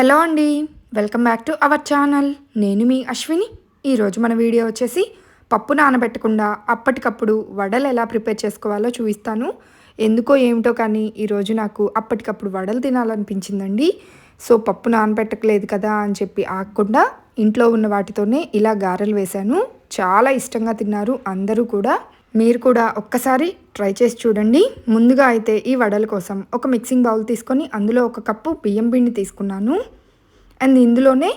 Hello అండి welcome back to our channel. నేను మీ అశ్విని. ఈరోజు మన వీడియో వచ్చేసి పప్పు నానబెట్టకుండా అప్పటికప్పుడు వడలు ఎలా ప్రిపేర్ చేసుకోవాలో చూపిస్తాను. ఎందుకో ఏమిటో కానీ ఈరోజు నాకు అప్పటికప్పుడు వడలు తినాలనిపించిందండి. సో పప్పు నానబెట్టకలేదు కదా అని చెప్పి ఆగకుండా ఇంట్లో ఉన్న వాటితోనే ఇలా గారెలు వేశాను. చాలా ఇష్టంగా తిన్నారు అందరూ కూడా. మీరు కూడా ఒక్కసారి ట్రై చేసి చూడండి. ముందుగా అయితే ఈ వడల కోసం ఒక మిక్సింగ్ బౌల్ తీసుకొని అందులో ఒక కప్పు బియ్యం పిండి తీసుకున్నాను. అండ్ ఇందులోనే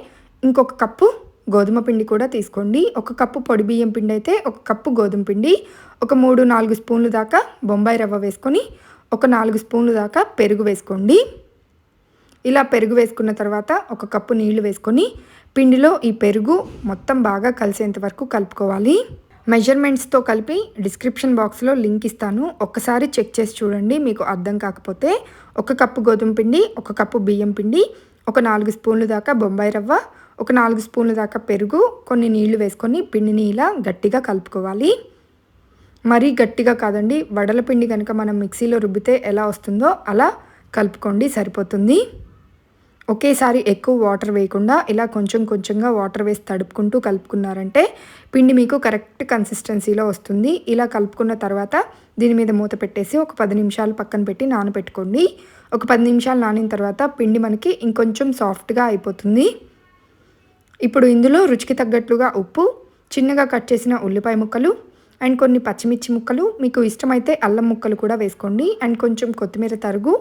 ఇంకొక కప్పు గోధుమ పిండి కూడా తీసుకోండి. ఒక కప్పు పొడి బియ్యం పిండి అయితే ఒక కప్పు గోధుమ పిండి ఒక మూడు నాలుగు స్పూన్లు దాకా బొంబాయి రవ్వ వేసుకొని ఒక నాలుగు స్పూన్లు దాకా పెరుగు వేసుకోండి. ఇలా పెరుగు వేసుకున్న తర్వాత ఒక కప్పు నీళ్ళు వేసుకొని పిండిలో ఈ పెరుగు మొత్తం బాగా కలిసేంత వరకు కలుపుకోవాలి. మెజర్మెంట్స్తో కలిపి డిస్క్రిప్షన్ బాక్స్లో లింక్ ఇస్తాను. ఒక్కసారి చెక్ చేసి చూడండి మీకు అర్థం కాకపోతే ఒక కప్పు గోధుమ పిండి ఒక కప్పు బియ్యం పిండి ఒక నాలుగు స్పూన్లు దాకా బొంబాయి రవ్వ ఒక నాలుగు స్పూన్లు దాకా పెరుగు కొన్ని నీళ్ళు వేసుకొని పిండిని ఇలా గట్టిగా కలుపుకోవాలి. మరీ గట్టిగా కాదండి వడల పిండి కనుక మనం మిక్సీలో రుబ్బితే ఎలా వస్తుందో అలా కలుపుకోండి సరిపోతుంది. ఒకేసారి ఎక్కువ వాటర్ వేయకుండా ఇలా కొంచెం కొంచెంగా వాటర్ వేసి తడుపుకుంటూ కలుపుకున్నారంటే పిండి మీకు కరెక్ట్ కన్సిస్టెన్సీలో వస్తుంది. ఇలా కలుపుకున్న తర్వాత దీని మీద మూత పెట్టేసి ఒక పది నిమిషాలు పక్కన పెట్టి నానబెట్టుకోండి ఒక పది నిమిషాలు నానిన తర్వాత పిండి మనకి ఇంకొంచెం సాఫ్ట్గా అయిపోతుంది. ఇప్పుడు ఇందులో రుచికి తగ్గట్లుగా ఉప్పు చిన్నగా కట్ చేసిన ఉల్లిపాయ ముక్కలు అండ్ కొన్ని పచ్చిమిర్చి ముక్కలు మీకు ఇష్టమైతే అల్లం ముక్కలు కూడా వేసుకోండి. అండ్ కొంచెం కొత్తిమీర తరుగు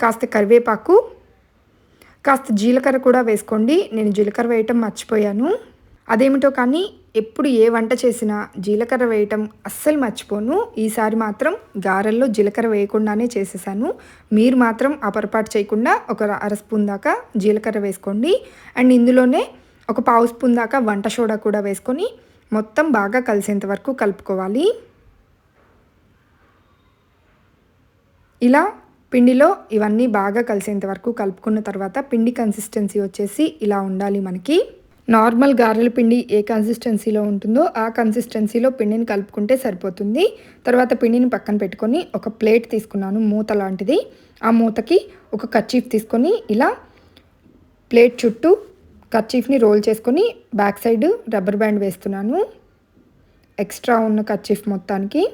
కాస్త కరివేపాకు కాస్త జీలకర్ర కూడా వేసుకోండి. నేను జీలకర్ర వేయటం మర్చిపోయాను. అదేమిటో కానీ ఎప్పుడు ఏ వంట చేసినా జీలకర్ర వేయటం అస్సలు మర్చిపోను. ఈసారి మాత్రం గారెల్లో జీలకర్ర వేయకుండానే చేసేసాను. మీరు మాత్రం ఆ పొరపాటు చేయకుండా ఒక అర స్పూన్ దాకా జీలకర్ర వేసుకోండి. అండ్ ఇందులోనే ఒక పావు స్పూన్ దాకా వంట సోడా కూడా వేసుకొని మొత్తం బాగా కలిసేంత వరకు కలుపుకోవాలి. ఇలా పిండిలో ఇవన్నీ బాగా కలిసేంత వరకు కలుపుకున్న తర్వాత పిండి కన్సిస్టెన్సీ వచ్చేసి ఇలా ఉండాలి మనకి. నార్మల్ గారెల పిండి ఏ కన్సిస్టెన్సీలో ఉంటుందో ఆ కన్సిస్టెన్సీలో పిండిని కలుపుకుంటే సరిపోతుంది. తర్వాత పిండిని పక్కన పెట్టుకొని ఒక ప్లేట్ తీసుకున్నాను మూత లాంటిది. ఆ మూతకి ఒక కర్చీఫ్ తీసుకొని ఇలా ప్లేట్ చుట్టూ కర్చీఫ్ని రోల్ చేసుకొని బ్యాక్ సైడ్ రబ్బర్ బ్యాండ్ వేస్తున్నాను. ఎక్స్ట్రా ఉన్న కర్చీఫ్ మొత్తానికి.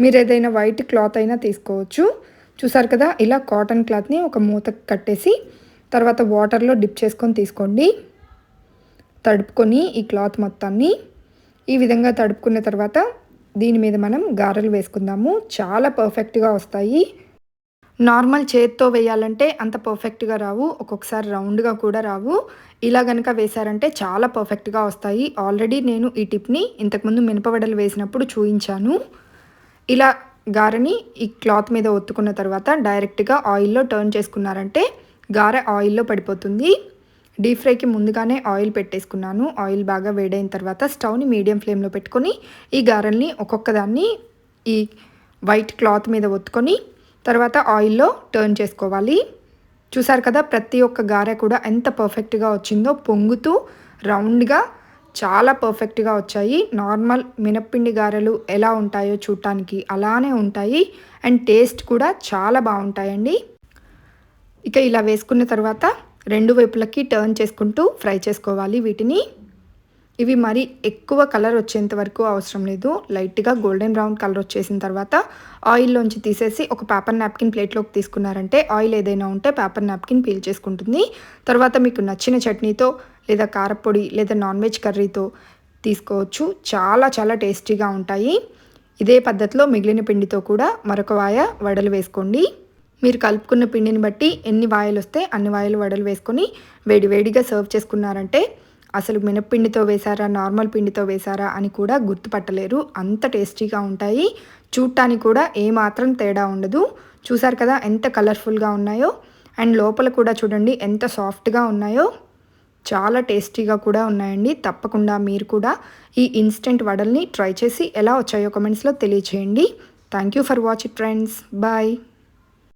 మీరు ఏదైనా వైట్ క్లాత్ అయినా తీసుకోవచ్చు. చూసారు కదా ఇలా కాటన్ క్లాత్ని ఒక మూత కట్టేసి తర్వాత వాటర్లో డిప్ చేసుకొని తీసుకోండి. తడుపుకొని ఈ క్లాత్ మొత్తాన్ని ఈ విధంగా తడుపుకున్న తర్వాత దీని మీద మనం గారెలు వేసుకుందాము. చాలా పర్ఫెక్ట్గా వస్తాయి. నార్మల్ చేత్తో వేయాలంటే అంత పర్ఫెక్ట్గా రావు. ఒక్కొక్కసారి రౌండ్గా కూడా రావు. ఇలా కనుక వేశారంటే చాలా పర్ఫెక్ట్గా వస్తాయి. ఆల్రెడీ నేను ఈ టిప్ని ఇంతకుముందు మినపవడలు వేసినప్పుడు చూయించాను. ఇలా గారెని ఈ క్లాత్ మీద ఒత్తుకున్న తర్వాత డైరెక్ట్గా ఆయిల్లో టర్న్ చేసుకున్నారంటే గారె ఆయిల్లో పడిపోతుంది. డీప్ ఫ్రైకి ముందుగానే ఆయిల్ పెట్టేసుకున్నాను. ఆయిల్ బాగా వేడైన తర్వాత స్టవ్ని మీడియం ఫ్లేమ్లో పెట్టుకొని ఈ గారెల్ని ఒక్కొక్కదాన్ని ఈ వైట్ క్లాత్ మీద ఒత్తుకొని తర్వాత ఆయిల్లో టర్న్ చేసుకోవాలి. చూసారు కదా ప్రతి ఒక్క గారె కూడా ఎంత పర్ఫెక్ట్గా వచ్చిందో పొంగుతూ రౌండ్గా చాలా పర్ఫెక్ట్గా వచ్చాయి. నార్మల్ మినప్పిండి గారెలు ఎలా ఉంటాయో చూడటానికి అలానే ఉంటాయి. అండ్ టేస్ట్ కూడా చాలా బాగుంటాయండి. ఇక ఇలా వేసుకున్న తర్వాత రెండు వైపులకి టర్న్ చేసుకుంటూ ఫ్రై చేసుకోవాలి వీటిని. ఇవి మరి ఎక్కువ కలర్ వచ్చేంత వరకు అవసరం లేదు. లైట్గా గోల్డెన్ బ్రౌన్ కలర్ వచ్చేసిన తర్వాత ఆయిల్లోంచి తీసేసి ఒక పేపర్ నాప్కిన్ ప్లేట్లోకి తీసుకున్నారంటే ఆయిల్ ఏదైనా ఉంటే పేపర్ నాప్కిన్ పీల్ చేసుకుంటుంది. తర్వాత మీకు నచ్చిన చట్నీతో లేదా కారపొడి లేదా నాన్ వెజ్ కర్రీతో తీసుకోవచ్చు. చాలా చాలా టేస్టీగా ఉంటాయి. ఇదే పద్ధతిలో మిగిలిన పిండితో కూడా మరొక వాయ వడలు వేసుకోండి. మీరు కలుపుకున్న పిండిని బట్టి ఎన్ని వాయలు వస్తే అన్ని వాయలు వడలు వేసుకొని వేడివేడిగా సర్వ్ చేసుకున్నారంటే అసలు మినప్పిండితో వేశారా నార్మల్ పిండితో వేశారా అని కూడా గుర్తుపట్టలేరు. అంత టేస్టీగా ఉంటాయి. చూడటానికి కూడా ఏమాత్రం తేడా ఉండదు. చూసారు కదా ఎంత కలర్ఫుల్గా ఉన్నాయో. అండ్ లోపల కూడా చూడండి ఎంత సాఫ్ట్గా ఉన్నాయో. చాలా టేస్టీగా కూడా ఉన్నాయండి. తప్పకుండా మీరు కూడా ఈ ఇన్స్టెంట్ వడల్ని ట్రై చేసి ఎలా వచ్చాయో కమెంట్స్లో తెలియచేయండి. Thank you for watch it friends. Bye.